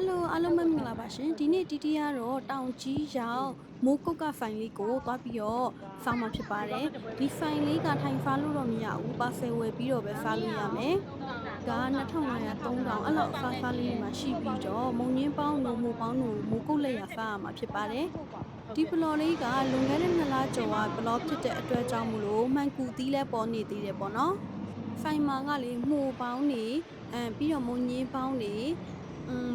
ဟယ်လိုအားလုံးပဲမင်္ဂလာပါရှင်ဒီနေ့တီတီကတော့တောင်ကြီးရောက်မိုးကုတ်ကဖိုင်လေးကိုသွားပြီးတော့ဖောင်းမှာဖြစ်ပါတယ်ဒီဖိုင်လေးကထိုင်ဖားလို့တော့မရဘူးပါဖယ်ဝယ်ပြီးတော့ပဲဖားလို့ရမယ်က2500 3000အဲ့လောက်ဖားဖားလေးမှာရှိပြီးတော့မုံငင်းပေါင်းတို့မိုးပေါင်းတို့မိုးကုတ်လက်ရဖားရမှာဖြစ်ပါတယ်ဒီပလော်လေးကလွန်ခဲ့တဲ့နှစ်လကျော်ကပလော်ဖြစ်တဲ့အတွက်ကြောင့်မလို့မှန်ကူသီးလဲပေါ်နေသေးတယ်ပေါ့နော်ဖိုင်မာကလေမှုပေါင်းနေအဲပြီးတော့မုံငင်းပေါင်းနေอืม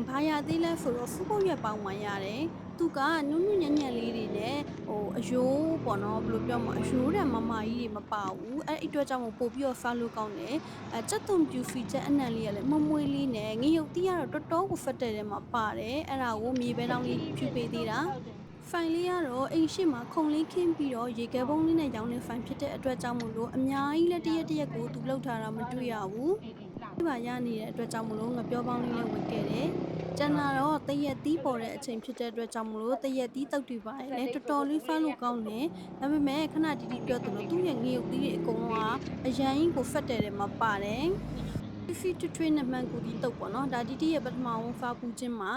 ဘာရသေးလဲဆိုတော့ဖူးပုတ်ရွက်ပေါင်းမှရတယ်သူကနုနုညံ့ညံ့လေးတွေနဲ့ဟိုအယိုးပေါ့နော်ဘယ်လိုပြောမလဲအယိုးတဲ့မမကြီးတွေမပါဘူးအဲ့အဲ့အတွက်ကြောင့်မို့ပို့ပြီးတော့ဖားလို့ကောင်းတယ်အဲစက်သွန်ပြူဖီချက်အနံ့လေးကလည်းမမွေးလေးနဲ့ငရုတ်တီးကတော့တော်တော်ကိုဖက်တဲ့ထဲမှာပါတယ်အဲ့ဒါကိုမြေပဲတောင်းလေးဖြူပေးသေးတာဖိုင်လေးကတော့အိမ်ရှိမှာခုံလေးခင်းပြီးတော့ရေခဲပုံးလေးနဲ့ရောင်းနေဖိုင်ဖြစ်တဲ့အတွက်ကြောင့်မို့လို့အများကြီးလက်တရက်တရက်ကိုသူလောက်ထားတာမတွေ့ရဘူး ဒီမှာရနေတဲ့အတွက်ကြောင့်မလို့ငပြောပေါင်းလေးနဲ့ဝင်ခဲ့တယ်။ကျန်တာတော့တရက်သီးပေါ်တဲ့အချိန်ဖြစ်တဲ့အတွက်ကြောင့်မလို့တရက်သီးတောက်တူပါလေတော်တော်လေးဖမ်းလို့ကောင်းတယ်။ဒါပေမဲ့ခဏတီတီပြောသလိုသူ့ရဲ့ငရုတ်သီးတွေအကုန်လုံးကအရန်ကြီးကိုဖက်တယ်တယ်မှာပါတယ်။ Fee to train နဲ့မှန်ကူဒီတုတ်ပေါ့နော်။ဒါတီတီရဲ့ပထမဝန်ဖာပူချင်းမှာ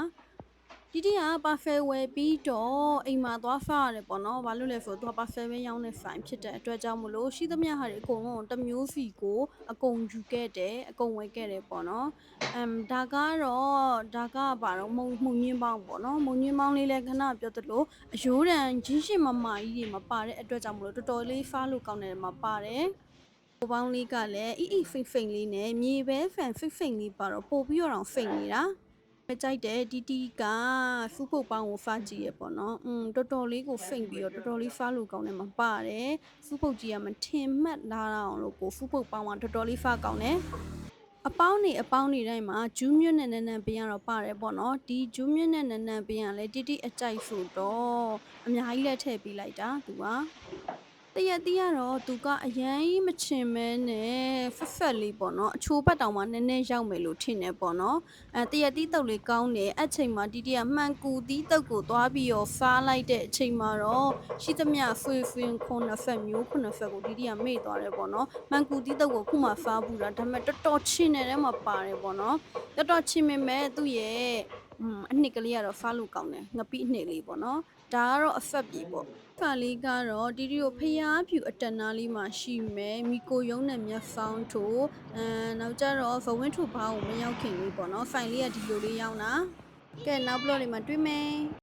တီတီကပါဖယ်ဝယ်ပြီးတော့အိမ်မှာသွားဖားရတယ်ပေါ့နော်။ဘာလို့လဲဆိုတော့သူကပါဖယ်ပဲရောင်းတဲ့ဖိုင်ဖြစ်တဲ့အတွက်ကြောင့်မလို့ရှိသမျှဟာတွေအကုန်လုံးတစ်မျိုးစီကိုအကုန်ယူခဲ့တယ်အကုန်ဝယ်ခဲ့တယ်ပေါ့နော်။အမ်ဒါကတော့ဒါကဘာတော့မုံမှုန်ညင်းပေါင်းပေါ့နော်။မုံညင်းပေါင်းလေးလည်းခဏပြောသလိုအယိုးတန်ကြီးရှိမမကြီးတွေမပါတဲ့အတွက်ကြောင့်မလို့တော်တော်လေးဖားလို့ကောင်းတယ်မှာပါတယ်။ပိုပေါင်းလေးကလည်းအီအီဖိတ်ဖိတ်လေးနဲ့မြေပဲဖန်ဖိတ်ဖိတ်လေးပါတော့ပို့ပြီးတော့ဖိတ်နေတာ ပဲကြိုက်တယ်တီတီကဖူးပုတ်ပေါင်းကိုဖားကြည့်ရပေါ့နော်อืมတော်တော်လေးကိုဖိတ်ပြီးတော့တော်တော်လေးဖားလို့ကောင်းတယ်မှာပါတယ်ဖူးပုတ်ကြီးကမထင်မှတ်လာအောင်လို့ကိုဖူးပုတ်ပေါင်းကတော်တော်လေးဖားကောင်းတယ်အပေါင်းနေအပေါင်းနေတိုင်းမှာဂျူးမြွတ်နဲ့နန်းနန်းပင်ရတော့ပါတယ်ပေါ့နော်ဒီဂျူးမြွတ်နဲ့နန်းနန်းပင်ကလည်းတီတီအကြိုက်ဆိုတော့အများကြီးလက်ထည့်ပေးလိုက်တာသူက တရက်တီးကတော့သူကအရန်ကြီးမချင်မဲနဲ့ဖက်ဖက်လေးပေါ့နော်အချိုးပတ်တောင်မှနည်းနည်းရောက်မယ်လို့ထင်တယ်ပေါ့နော်အဲတရက်တီးတုပ်လေးကောင်းတယ်အဲ့ချိန်မှာတီတီကမှန်ကူတီးတုပ်ကိုသွားပြီးတော့ဖားလိုက်တဲ့အချိန်မှာတော့ရှိသမျှဖွေဖွင်ခုနှစ်ဖက်မျိုးခုနှစ်ဖက်ကိုတီတီကမေ့သွားတယ်ပေါ့နော်မှန်ကူတီးတုပ်ကိုခုမှဖားဘူးတာဒါပေမဲ့တော်တော်ချင်းနေတဲ့မှာပါတယ်ပေါ့နော်တော်တော်ချင်းပေမဲ့သူ့ရဲ့อืม အနှစ်ကလေးကတော့ဖားလို့ကောင်းတယ်ငပိအနှစ်လေးပေါ့နော်ဒါကတော့အဖက်ပြီပေါ့ဖာလေးကတော့တီတီကိုဖျားဖြူအတန်နာလေးမှာရှိမယ်မီကိုယုံနဲ့မြတ်ဖောင်းထိုးအဲနောက်ကြတော့ဗဝင်းထိုးဘားကိုမရောက်ခင်လေးပေါ့နော်ဖိုင်လေးကဒီလိုလေးရောက်တာကဲနောက်ဘလော့လေးမှာတွေ့မယ်